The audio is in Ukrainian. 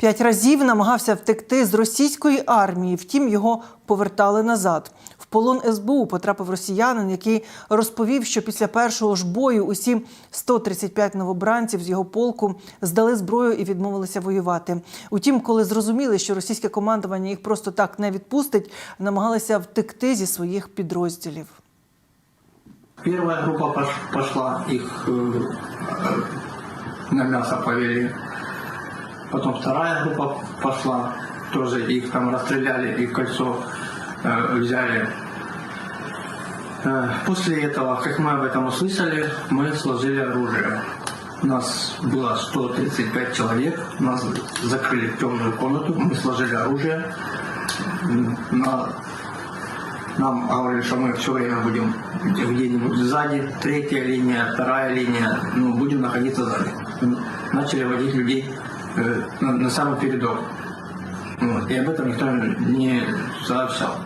П'ять разів намагався втекти з російської армії, втім його повертали назад. В полон СБУ потрапив росіянин, який розповів, що після першого ж бою усі 135 новобранців з його полку здали зброю і відмовилися воювати. Утім, коли зрозуміли, що російське командування їх просто так не відпустить, намагалися втекти зі своїх підрозділів. Первая группа пош- пошла, их э, на мясо повели. Потом вторая группа пошла, тоже их там расстреляли и в кольцо э, взяли. Э, после этого, как мы об этом услышали, мы сложили оружие. У нас было 135 человек, нас закрыли в темную комнату, мы сложили оружие. На нам говорили, что мы все время будем где-нибудь сзади, третья линия, вторая линия, ну, будем находиться сзади. Начали водить людей на, на самый передок. Вот. И об этом никто не сообщал.